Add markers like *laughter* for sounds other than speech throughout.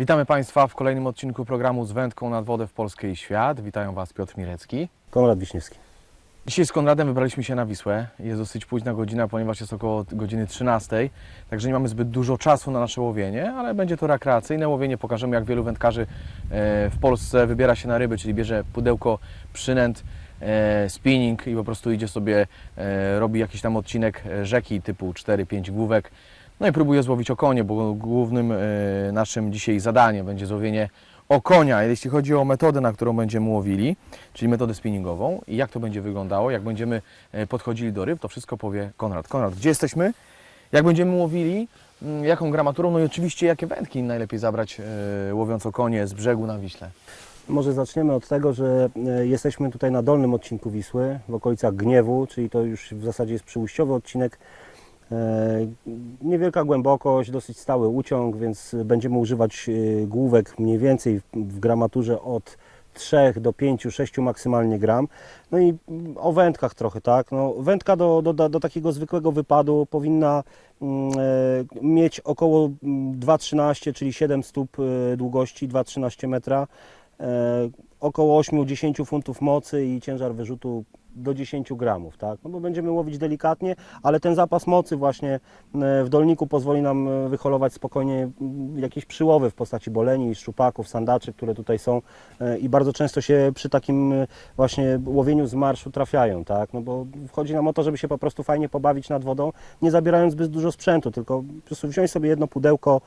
Witamy Państwa w kolejnym odcinku programu z wędką nad wodę w Polskę i świat. Witają Was Piotr Milecki. Konrad Wiśniewski. Dzisiaj z Konradem wybraliśmy się na Wisłę. Jest dosyć późna godzina, ponieważ jest około godziny 13, także nie mamy zbyt dużo czasu na nasze łowienie, ale będzie to rekreacyjne łowienie. Pokażemy, jak wielu wędkarzy e, w Polsce wybiera się na ryby, czyli bierze pudełko, przynęt, e, spinning i po prostu idzie sobie, e, robi jakiś tam odcinek rzeki typu 4-5 główek. No i próbuje złowić okonie, bo głównym e, naszym dzisiaj zadaniem będzie złowienie okonia, jeśli chodzi o metodę, na którą będziemy łowili, czyli metodę spinningową i jak to będzie wyglądało, jak będziemy e, podchodzili do ryb, to wszystko powie Konrad. Konrad, gdzie jesteśmy? Jak będziemy łowili? Mm, Jaką gramaturą? No i oczywiście jakie wędki najlepiej zabrać e, łowiąc okonie z brzegu na Wiśle? Może zaczniemy od tego, że jesteśmy tutaj na dolnym odcinku Wisły, w okolicach Gniewu, czyli to już w zasadzie jest przyujściowy odcinek. E, Niewielka głębokość, dosyć stały uciąg, więc będziemy używać e, główek mniej więcej w- gramaturze od 3 do 5, 6 maksymalnie gram. No i mm, o wędkach trochę, tak. No, wędka do, do, do, takiego zwykłego wypadu powinna mm, e, mieć około mm, 2,13, czyli 7 stóp długości, 2,13 metra. Około 8-10 funtów mocy i ciężar wyrzutu do 10 gramów, tak? No bo będziemy łowić delikatnie, ale ten zapas mocy właśnie e, w dolniku pozwoli nam e, wyholować spokojnie jakieś przyłowy w postaci boleni, szczupaków, sandaczy, które tutaj są e, i bardzo często się przy takim właśnie łowieniu z marszu trafiają, tak? No bo chodzi nam o to, żeby się po prostu fajnie pobawić nad wodą, nie zabierając zbyt dużo sprzętu, tylko po prostu wziąć sobie jedno pudełko,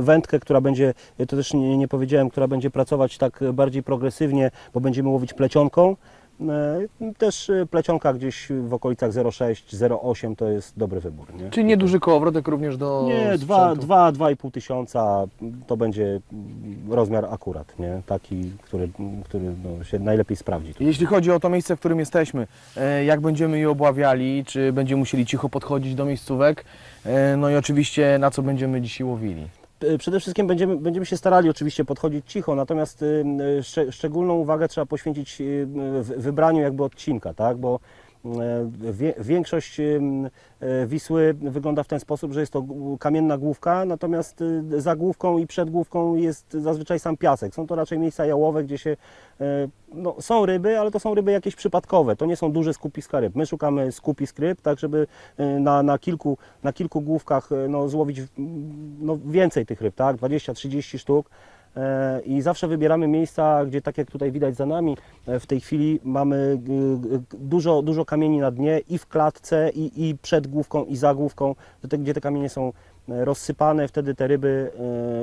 wędkę, która będzie, to też nie, nie powiedziałem, która będzie pracować tak bardziej progresywnie, bo będziemy łowić plecionką. E, Też e, plecionka gdzieś w okolicach 0,6-0,8 to jest dobry wybór. Nie, Czyli nieduży kołowrotek również do nie sprzętu. 2-2,5 tysiąca to będzie rozmiar akurat, nie? taki, który, który no, się najlepiej sprawdzi. tu. Jeśli chodzi o to miejsce, w którym jesteśmy, e, jak będziemy je obławiali, czy będziemy musieli cicho podchodzić do miejscówek, no i oczywiście na co będziemy dzisiaj łowili. E, Przede wszystkim będziemy, będziemy się starali oczywiście podchodzić cicho, natomiast y, y, szcz- szczególną uwagę trzeba poświęcić y, wybraniu jakby odcinka, tak? bo większość y, e, Wisły wygląda w ten sposób, że jest to kamienna główka, natomiast y, za główką i przed główką jest zazwyczaj sam piasek. Są to raczej miejsca jałowe, gdzie się e, no, są ryby, ale to są ryby jakieś przypadkowe, to nie są duże skupiska ryb. My szukamy skupisk ryb, tak żeby e, na, na, kilku, na kilku główkach e, no, złowić no, więcej tych ryb, tak? 20-30 sztuk. E, I zawsze wybieramy miejsca, gdzie tak jak tutaj widać za nami, e, w tej chwili mamy g- dużo, dużo kamieni na dnie i w klatce, i, i przed główką, i za główką, gdzie te kamienie są e, rozsypane, wtedy te ryby,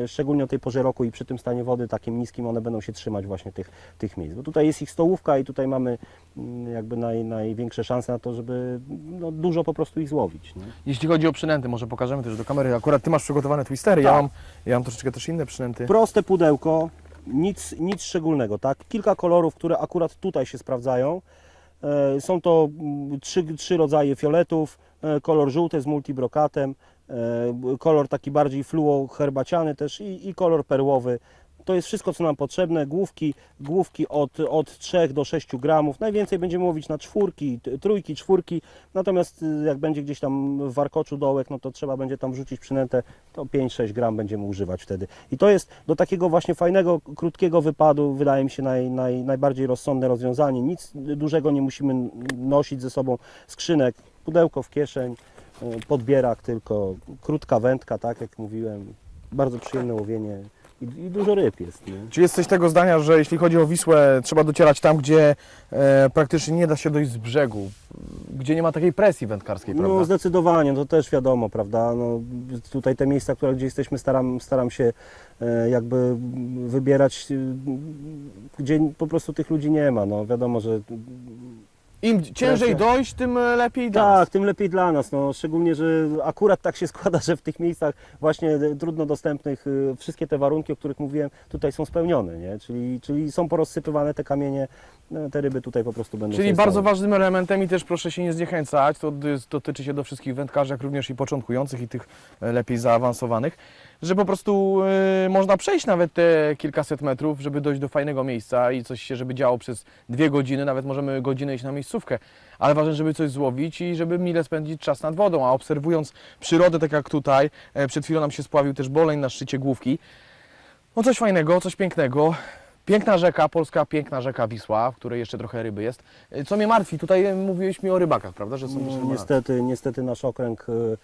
e, szczególnie o tej porze roku i przy tym stanie wody takim niskim, one będą się trzymać właśnie tych, tych miejsc. Bo tutaj jest ich stołówka i tutaj mamy mm, jakby naj, największe szanse na to, żeby no, dużo po prostu ich złowić. Nie? Jeśli chodzi o przynęty, może pokażemy też do kamery. Akurat Ty masz przygotowane twistery, ja, Tak. mam, ja mam troszeczkę też inne przynęty. Proste pudełko, nic, nic szczególnego, tak? Kilka kolorów, które akurat tutaj się sprawdzają. E, Są to mm, trzy, trzy rodzaje fioletów, e, kolor żółty z multibrokatem, e, kolor taki bardziej fluo herbaciany też i, i kolor perłowy. To jest wszystko, co nam potrzebne. Główki, główki od, od 3 do 6 gramów. Najwięcej będziemy łowić na czwórki, trójki, czwórki. Natomiast y, jak będzie gdzieś tam w warkoczu dołek, no to trzeba będzie tam wrzucić przynętę, to 5-6 gram będziemy używać wtedy. I to jest do takiego właśnie fajnego, krótkiego wypadu, wydaje mi się naj, naj, najbardziej rozsądne rozwiązanie. Nic dużego nie musimy nosić ze sobą. Skrzynek, pudełko w kieszeń, podbierak tylko, krótka wędka, tak jak mówiłem. Bardzo przyjemne łowienie i, i dużo ryb jest. Nie? Czy jesteś tego zdania, że jeśli chodzi o Wisłę, trzeba docierać tam, gdzie e, praktycznie nie da się dojść z brzegu, gdzie nie ma takiej presji wędkarskiej, prawda? No zdecydowanie, to też wiadomo, prawda? No, tutaj te miejsca, które gdzie jesteśmy, staram, staram się e, jakby wybierać, e, gdzie po prostu tych ludzi nie ma. No wiadomo, że Im ciężej Presja. dojść, tym e, lepiej dla tak, nas. tym lepiej dla nas. No, szczególnie, że akurat tak się *laughs* składa, że w tych miejscach właśnie e, trudno dostępnych e, wszystkie te warunki, o których mówiłem, tutaj są spełnione, nie? Czyli, czyli są porozsypywane te kamienie, no, te ryby tutaj po prostu będą Czyli sobie bardzo stały. ważnym elementem i też proszę się nie zniechęcać, to dy- dotyczy się do wszystkich wędkarzy, jak również i początkujących i tych e, lepiej zaawansowanych, że po prostu e, można przejść nawet te kilkaset metrów, żeby dojść do fajnego miejsca i coś się, żeby działo przez dwie godziny, nawet możemy godzinę iść na miejscówkę, ale ważne, żeby coś złowić i żeby mile spędzić czas nad wodą, a obserwując przyrodę, tak jak tutaj, e, przed chwilą nam się spławił też boleń na szczycie główki, No coś fajnego, coś pięknego. Piękna rzeka, polska piękna rzeka Wisła, w której jeszcze trochę ryby jest. Y, Co mnie martwi, tutaj mówiłeś mi o rybakach, prawda? Że są też niestety, niestety nasz okręg y,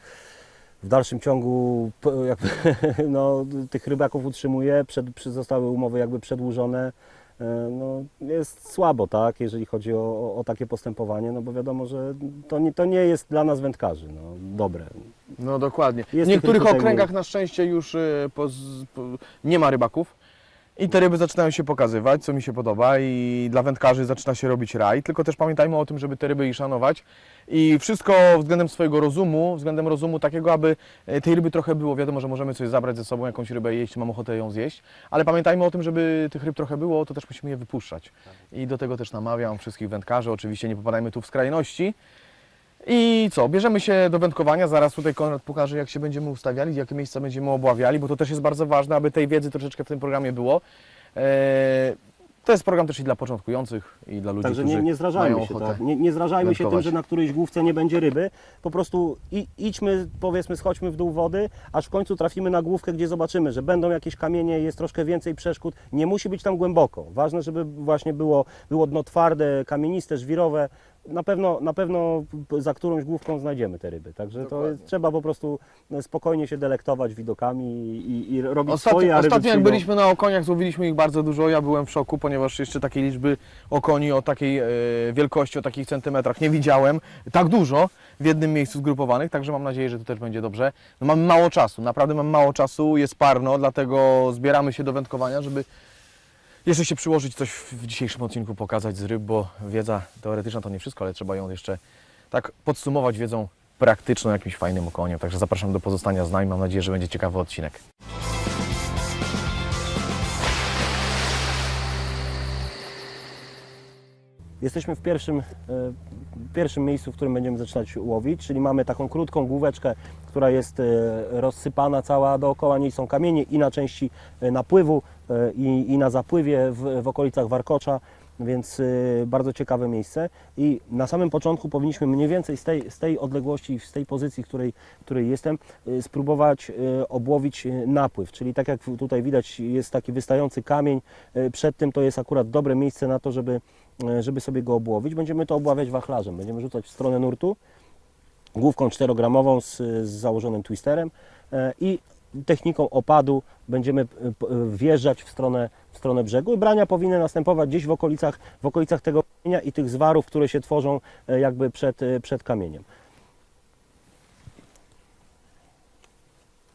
w dalszym ciągu jakby, *laughs* no, tych rybaków utrzymuje, przed, przy- zostały umowy jakby przedłużone. Y, No, jest słabo, tak, jeżeli chodzi o, o, takie postępowanie, no bo wiadomo, że to nie, to nie jest dla nas wędkarzy no, dobre. No dokładnie. W Jest niektórych tylko tutaj okręgach na szczęście już po, po, nie ma rybaków. I te ryby zaczynają się pokazywać, co mi się podoba i dla wędkarzy zaczyna się robić raj, tylko też pamiętajmy o tym, żeby te ryby i szanować. I wszystko względem swojego rozumu, względem rozumu takiego, aby e, tej ryby trochę było, wiadomo, że możemy coś zabrać ze sobą, jakąś rybę jeść, mam ochotę ją zjeść, ale pamiętajmy o tym, żeby tych ryb trochę było, to też musimy je wypuszczać. I do tego też namawiam wszystkich wędkarzy, oczywiście nie popadajmy tu w skrajności, i co, bierzemy się do wędkowania, zaraz tutaj Konrad pokaże jak się będziemy ustawiali, jakie miejsca będziemy obławiali, bo to też jest bardzo ważne, aby tej wiedzy troszeczkę w tym programie było. Eee, to jest program też i dla początkujących i dla ludzi, Także którzy nie, nie zrażajmy się, tak? nie, nie zrażajmy się tym, że na którejś główce nie będzie ryby. Po prostu i, idźmy, powiedzmy, schodźmy w dół wody, aż w końcu trafimy na główkę, gdzie zobaczymy, że będą jakieś kamienie, jest troszkę więcej przeszkód. Nie musi być tam głęboko. Ważne, żeby właśnie było, było dno twarde, kamieniste, żwirowe. Na pewno, na pewno za którąś główką znajdziemy te ryby. Także to Dokładnie. jest, trzeba po prostu no, spokojnie się delektować widokami i, i, robić Ostatnio, swoje, a ostatnio jak przyjdą. byliśmy na okoniach, złowiliśmy ich bardzo dużo. Ja byłem w szoku, ponieważ jeszcze takiej liczby okoni o takiej e, wielkości, o takich centymetrach nie widziałem. Tak dużo w jednym miejscu zgrupowanych, także mam nadzieję, że to też będzie dobrze. No, mam mało czasu, naprawdę mam mało czasu, jest parno, dlatego zbieramy się do wędkowania, żeby jeszcze się przyłożyć coś w dzisiejszym odcinku pokazać z ryb, bo wiedza teoretyczna to nie wszystko, ale trzeba ją jeszcze tak podsumować wiedzą praktyczną, jakimś fajnym okoniem. Także zapraszam do pozostania z nami. Mam nadzieję, że będzie ciekawy odcinek. Jesteśmy w pierwszym, e, pierwszym miejscu, w którym będziemy zaczynać łowić, czyli mamy taką krótką główeczkę, która jest e, rozsypana cała dookoła niej są kamienie i na części e, napływu i, i na zapływie w, w okolicach Warkocza, więc e, bardzo ciekawe miejsce i na samym początku powinniśmy mniej więcej z tej, z tej odległości, z tej pozycji, w której, której jestem, e, spróbować e, obłowić napływ, czyli tak jak tutaj widać jest taki wystający kamień, przed tym to jest akurat dobre miejsce na to, żeby żeby sobie go obłowić. Będziemy to obławiać wachlarzem. Będziemy rzucać w stronę nurtu główką 4-gramową z, z założonym twisterem i techniką opadu będziemy e, e, wjeżdżać w stronę, w stronę brzegu. Brania powinny następować gdzieś w okolicach, w okolicach tego kamienia i tych zwarów, które się tworzą e, jakby przed, przed kamieniem.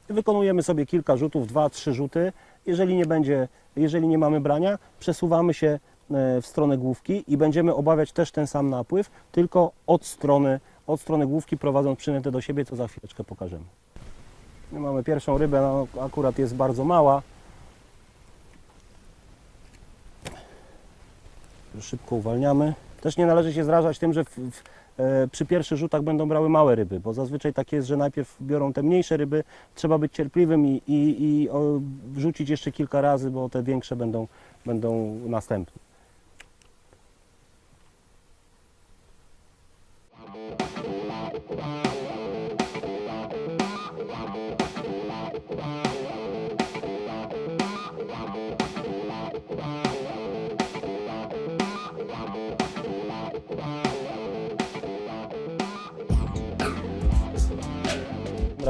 Wykonujemy sobie kilka rzutów, dwa, trzy rzuty. Jeżeli nie będzie, jeżeli nie mamy brania, przesuwamy się w stronę główki i będziemy obawiać też ten sam napływ, tylko od strony, od strony główki prowadząc przynętę do siebie, co za chwileczkę pokażemy. My mamy pierwszą rybę, no, akurat jest bardzo mała. Szybko uwalniamy. Też nie należy się zrażać tym, że w, w, e, przy pierwszych rzutach będą brały małe ryby, bo zazwyczaj tak jest, że najpierw biorą te mniejsze ryby, trzeba być cierpliwym i, i, i o, wrzucić jeszcze kilka razy, bo te większe będą, będą następne.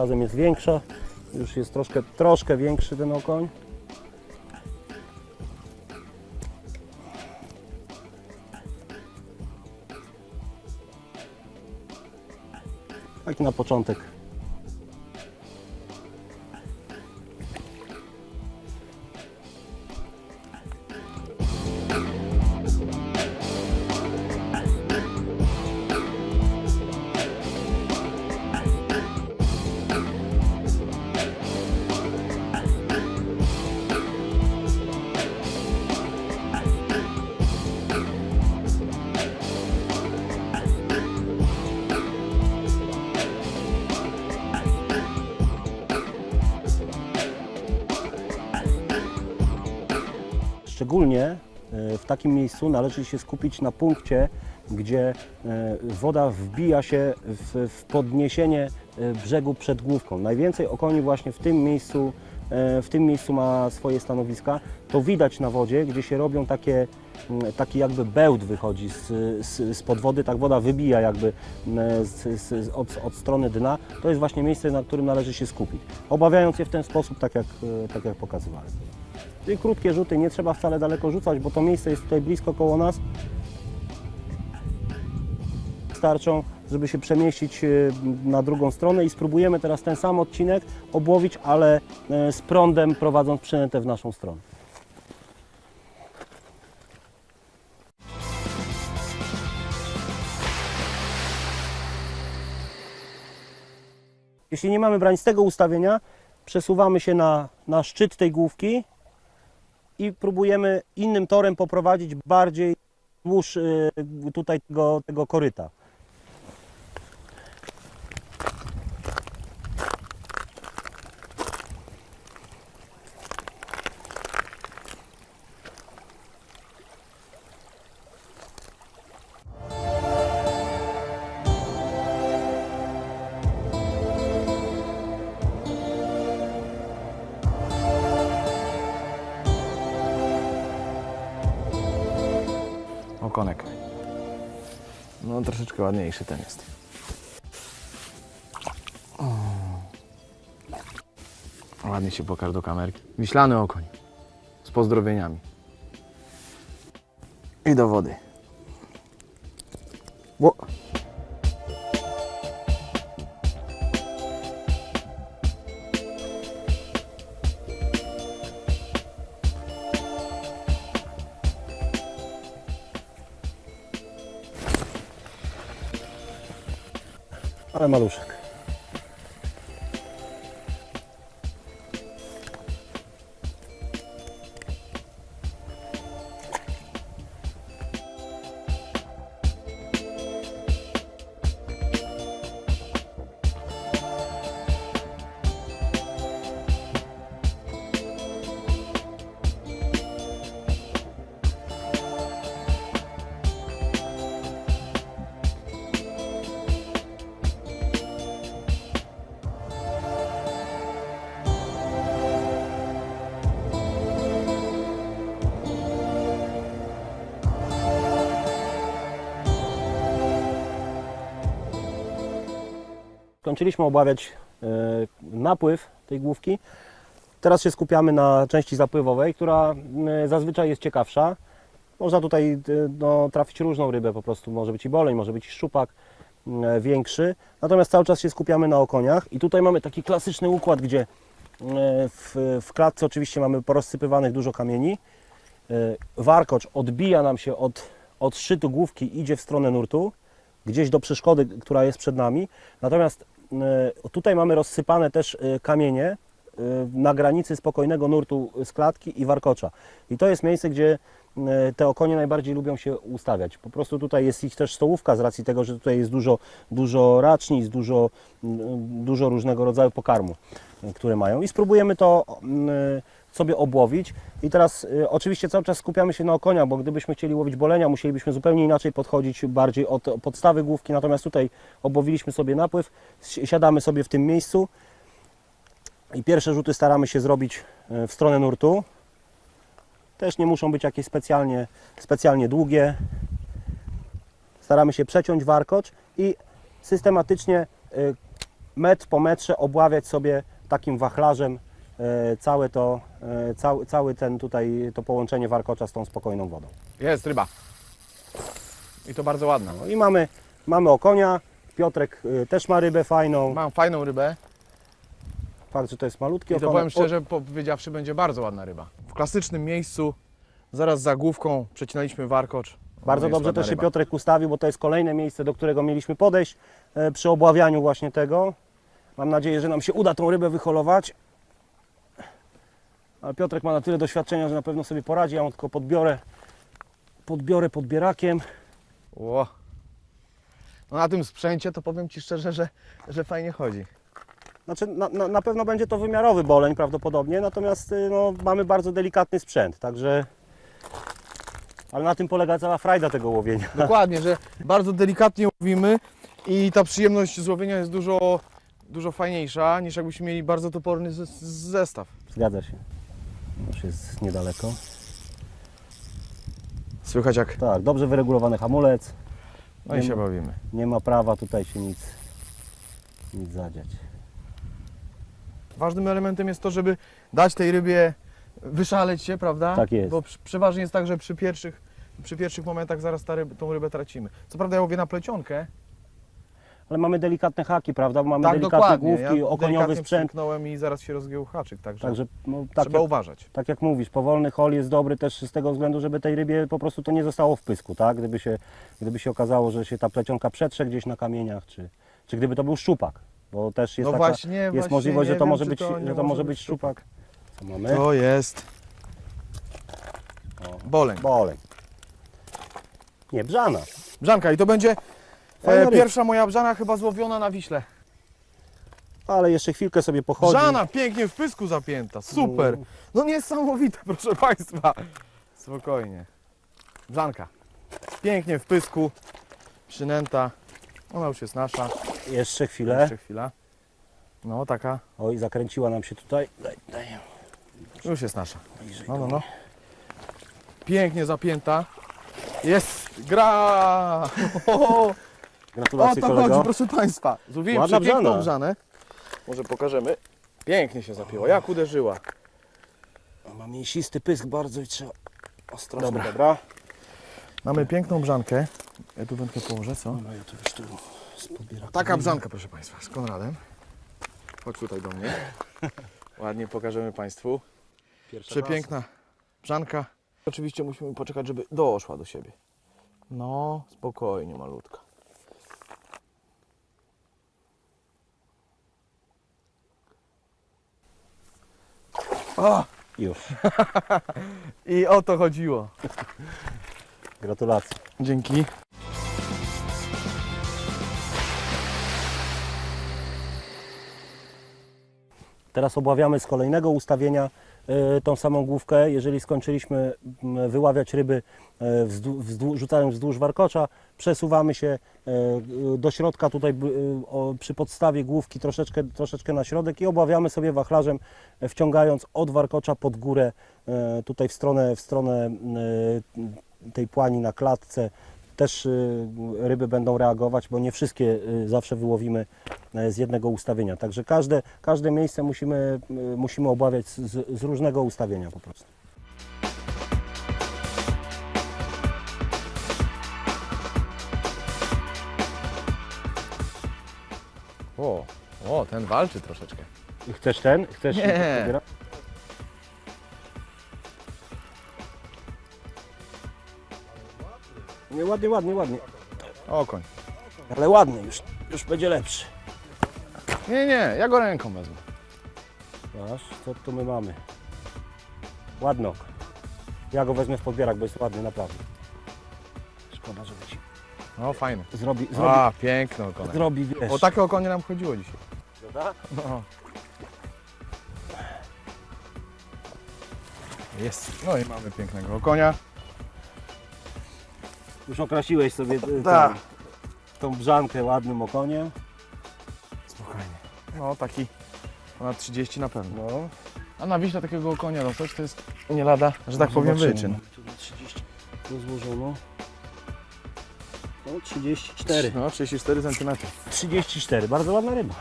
Razem jest większa, już jest troszkę, troszkę większy ten okoń. Tak na początek. Szczególnie e, w takim miejscu należy się skupić na punkcie, gdzie e, woda wbija się w, podniesienie e, brzegu przed główką. Najwięcej okoni właśnie w tym miejscu w tym miejscu ma swoje stanowiska, to widać na wodzie, gdzie się robią takie, taki jakby bełt wychodzi z, z, spod wody, tak woda wybija jakby z, z, od, od strony dna. To jest właśnie miejsce, na którym należy się skupić, obawiając je w ten sposób, tak jak, tak jak pokazywałem. Czyli krótkie rzuty, nie trzeba wcale daleko rzucać, bo to miejsce jest tutaj blisko koło nas. Starczą, żeby się przemieścić e, na drugą stronę i spróbujemy teraz ten sam odcinek obłowić, ale e, z prądem prowadząc przynętę w naszą stronę. Jeśli nie mamy brań z tego ustawienia, przesuwamy się na, na szczyt tej główki i próbujemy innym torem poprowadzić bardziej wzdłuż y, tutaj tego, tego koryta. Ładniejszy ten jest. O. Ładnie się pokaż do kamerki. Wiślany okoń. Z pozdrowieniami. I do wody. Ło. Ale Skończyliśmy obławiać e, napływ tej główki. Teraz się skupiamy na części zapływowej, która zazwyczaj jest ciekawsza. Można tutaj e, no, trafić różną rybę, po prostu może być i boleń, może być i szczupak większy. Natomiast cały czas się skupiamy na okoniach i tutaj mamy taki klasyczny układ, gdzie e, w, w klatce oczywiście mamy porozsypywanych dużo kamieni. Warkocz odbija nam się od, od szczytu główki, idzie w stronę nurtu, gdzieś do przeszkody, która jest przed nami. Natomiast tutaj mamy rozsypane też e, kamienie e, na granicy spokojnego nurtu z klatki i warkocza. I to jest miejsce, gdzie e, te okonie najbardziej lubią się ustawiać. Po prostu tutaj jest ich też stołówka z racji tego, że tutaj jest dużo, dużo racznic, dużo, dużo różnego rodzaju pokarmu, e, które mają. I spróbujemy to sobie obłowić. I teraz y, oczywiście cały czas skupiamy się na okoniach, bo gdybyśmy chcieli łowić bolenia, musielibyśmy zupełnie inaczej podchodzić, bardziej od podstawy główki. Natomiast tutaj obłowiliśmy sobie napływ, si- siadamy sobie w tym miejscu i pierwsze rzuty staramy się zrobić y, w stronę nurtu. Też nie muszą być jakieś specjalnie, specjalnie długie. Staramy się przeciąć warkocz i systematycznie y, metr po metrze obławiać sobie takim wachlarzem całe to, e, cały, cały ten tutaj, to połączenie warkocza z tą spokojną wodą. Jest ryba. I to bardzo ładna. No i mamy, mamy okonia, Piotrek e, też ma rybę fajną, Mam fajną rybę. fakt, że to jest malutki I to okonek. powiem szczerze, powiedziawszy, będzie bardzo ładna ryba. W klasycznym miejscu, zaraz za główką, przecinaliśmy warkocz. Bardzo dobrze też się. Piotrek ustawił, bo to jest kolejne miejsce, do którego mieliśmy podejść e, przy obławianiu właśnie tego. Mam nadzieję, że nam się uda tą rybę wyholować. Ale Piotrek ma na tyle doświadczenia, że na pewno sobie poradzi. Ja ją tylko podbiorę, podbiorę podbierakiem. Ło. No na tym sprzęcie to powiem Ci szczerze, że, że fajnie chodzi. Znaczy, na, na, na pewno będzie to wymiarowy boleń prawdopodobnie, natomiast y, no, mamy bardzo delikatny sprzęt, także... Ale na tym polega cała frajda tego łowienia. *laughs* Dokładnie, że bardzo delikatnie łowimy i ta przyjemność złowienia jest dużo, dużo fajniejsza niż jakbyśmy mieli bardzo toporny zestaw. Zgadza się. Już jest niedaleko. Słychać jak... Tak, dobrze wyregulowany hamulec. No i się ma- bawimy. Nie ma prawa tutaj się nic, nic zadziać. Ważnym elementem jest to, żeby dać tej rybie wyszaleć się, prawda? Tak jest. Bo przeważnie jest tak, że przy pierwszych, przy pierwszych momentach zaraz ta ryb, tą rybę tracimy. Co prawda ja łowię na plecionkę. Ale mamy delikatne haki, prawda? Mamy tak, delikatne dokładnie. główki, ja okoniowy sprzęt. przymknąłem i zaraz się rozgiął haczyk, także, Także no, tak, trzeba jak, uważać. tak jak mówisz, powolny hol jest dobry też z tego względu, żeby tej rybie po prostu to nie zostało w pysku, tak? Gdyby się, gdyby się okazało, że się ta plecionka przetrze gdzieś na kamieniach, czy, czy gdyby to był szczupak, bo też jest no taka, właśnie, jest właśnie możliwość, że to wiem, może być, to że to może być szczupak. Co mamy? To jest O, boleń. boleń. Nie, brzana. Brzanka i to będzie Fajna e, ryba. pierwsza moja brzana chyba złowiona na Wiśle. Ale jeszcze chwilkę sobie pochodzi. Brzana pięknie w pysku zapięta, super. No niesamowite, *laughs* proszę Państwa. Spokojnie. Brzanka. Pięknie w pysku, przynęta. Ona już jest nasza. Jeszcze chwilę. Jeszcze chwila. No taka, Oj, zakręciła nam się tutaj. Daj, daj. już jest nasza. Bliżej. No, no, no. Pięknie zapięta. Jest, gra! *laughs* Gratulacje to kolego. chodzi, proszę Państwa. Zrobiłem Ładna przepiękną brzana. brzanę. Może pokażemy. Pięknie się zapięła, jak uderzyła. Ma mięsisty pysk bardzo i trzeba ostrożnie. Dobra. Dobra. Mamy piękną brzankę. Ja tu wędkę położę, co? No ja to tu. Taka brzanka, proszę Państwa, z Konradem. Chodź tutaj do mnie. *laughs* Ładnie pokażemy Państwu. Pierwsza Przepiękna brzanka. Oczywiście musimy poczekać, żeby doszła do siebie. No, spokojnie, malutka. O. Już. *laughs* I o to chodziło. Gratulacje. Dzięki. Teraz obławiamy z kolejnego ustawienia e, tą samą główkę. Jeżeli skończyliśmy m, wyławiać ryby wzdłuż, rzucając wzdłuż warkocza, przesuwamy się e, do środka tutaj przy podstawie główki troszeczkę, troszeczkę na środek i obławiamy sobie wachlarzem, wciągając od warkocza pod górę tutaj w stronę, w stronę tej płani na klatce. Też y, ryby będą reagować, bo nie wszystkie y, zawsze wyłowimy e, z jednego ustawienia. Także każde, każde miejsce musimy, y, musimy obławiać z, z różnego ustawienia po prostu. O, o, ten walczy troszeczkę. Chcesz ten? Chcesz Nie. Nie, ładnie, ładnie, ładnie. Okoń. Ale ładny już, już będzie lepszy. Nie, nie, ja go ręką wezmę. Aż, co tu my mamy? Ładny oko. Ja go wezmę w podbierak, bo jest ładny naprawdę. Szkoda, żeby ci No, fajny. zrobi, zrobi, A, piękny okonek. zrobi wiesz. O takie okonie nam chodziło dzisiaj. Prawda? No. Jest. No i mamy pięknego okonia. Już okrasiłeś sobie Tak. tą, tą brzankę ładnym okoniem. Spokojnie. No taki ponad 30 na pewno. No. A na Wiśle takiego okonia dostać to jest nie lada, że tak powiem, Zobaczymy. wyczyn. Tu na 30 rozłożono. No 34. No, 34 cm. 34, bardzo ładna ryba.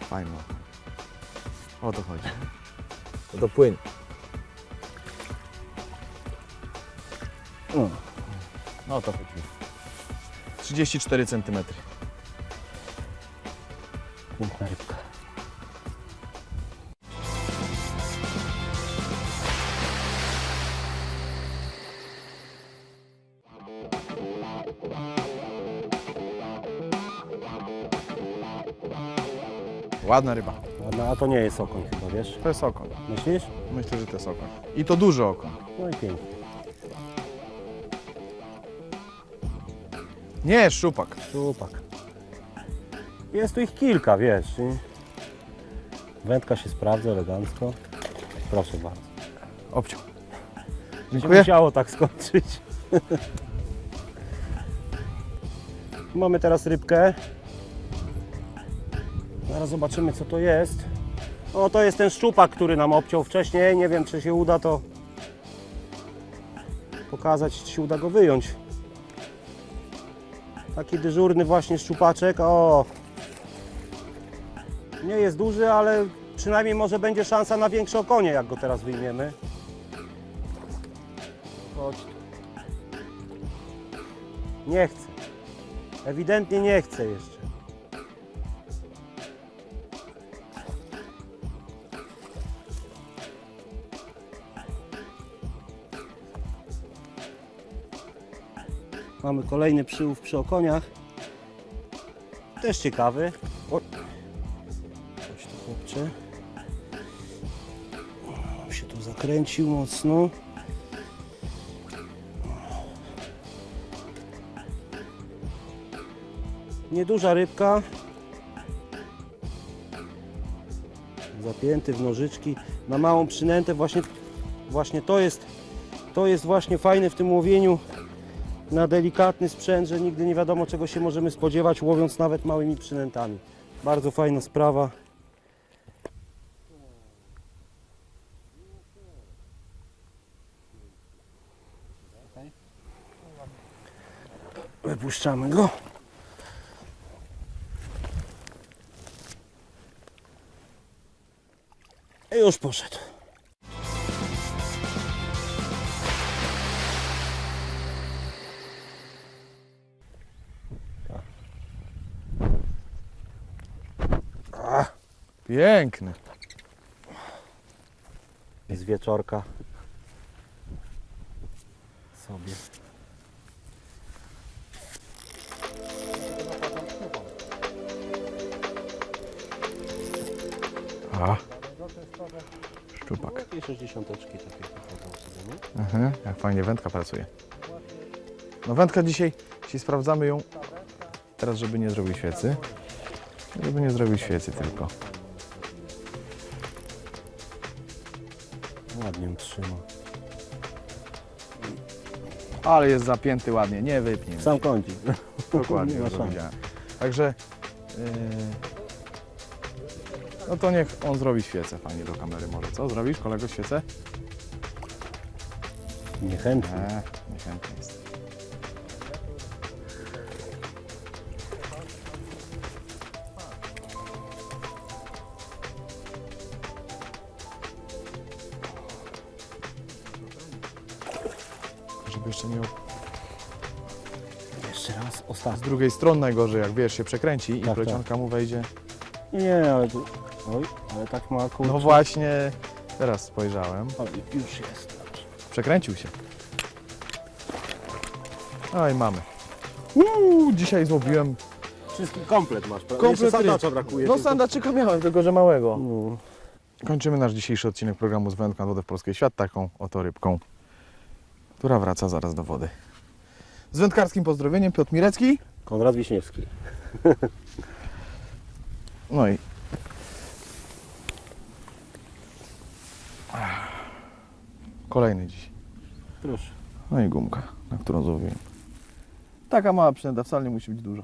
Fajno. O to chodzi. To to płyn. No. No to chodzi. 34 cm. Piękna rybka. Ładna ryba. Ładna, a to nie jest okoń chyba, wiesz? To jest okoń. Myślisz? Myślę, że to jest okoń. I to duży okoń. No i pięknie. Nie, szczupak. Szczupak. Jest tu ich kilka, wiesz. I wędka się sprawdza elegancko. Proszę bardzo. Obciął. Dziękuję. musiało tak skończyć. Mamy teraz rybkę. Zaraz zobaczymy co to jest. O, to jest ten szczupak, który nam obciął wcześniej. Nie wiem czy się uda to pokazać, czy się uda go wyjąć. Taki dyżurny właśnie szczupaczek. O! Nie jest duży, ale przynajmniej może będzie szansa na większe okonie, jak go teraz wyjmiemy. Chodź. Nie chce. Ewidentnie nie chce jeszcze. Mamy kolejny przyłów przy okoniach. Też ciekawy. O. Chodź tu chłopcze. O, się tu zakręcił mocno. Nieduża rybka. Zapięty w nożyczki. Na małą przynętę właśnie, właśnie to jest to jest właśnie fajne w tym łowieniu na delikatny sprzęt, że nigdy nie wiadomo czego się możemy spodziewać, łowiąc nawet małymi przynętami. Bardzo fajna sprawa. Wypuszczamy go. I już poszedł. Piękny. z wieczorka sobie. A. Szczupak. Takie 60 takie sobie, nie? Mhm, jak fajnie wędka pracuje. No wędka dzisiaj, dzisiaj sprawdzamy ją. Teraz, żeby nie zrobił świecy. Żeby nie zrobił świecy tylko. Ładnie ją trzyma. Ale jest zapięty ładnie, nie wypnie. Sam kącik. Dokładnie, *laughs* Nie ma szans. widziałem. Także yy, no to niech on zrobi świecę fajnie do kamery może. Co? Zrobisz kolego świecę? Niechętnie. Nie, niechętnie jest. Raz, z drugiej strony najgorzej, jak wiesz, się przekręci i Tak, plecionka mu wejdzie. Nie, ale tu... Oj, ale tak ma kurczę. No właśnie, teraz spojrzałem. O, już jest. Przekręcił się. No i mamy. Uuu, dzisiaj złowiłem. Wszystki komplet masz, prawda? Komplet Jeszcze ryb. sandacza brakuje. No tylko- sandaczyka miałem, tylko że małego. No. Kończymy nasz dzisiejszy odcinek programu z wędką na wodę w Polskiej Świat taką oto rybką, która wraca zaraz do wody. Z wędkarskim pozdrowieniem Piotr Mirecki. Konrad Wiśniewski. *laughs* No i kolejny dziś. Proszę. No i gumka, na którą złowiłem. Taka mała przynęta, wcale nie musi być duża.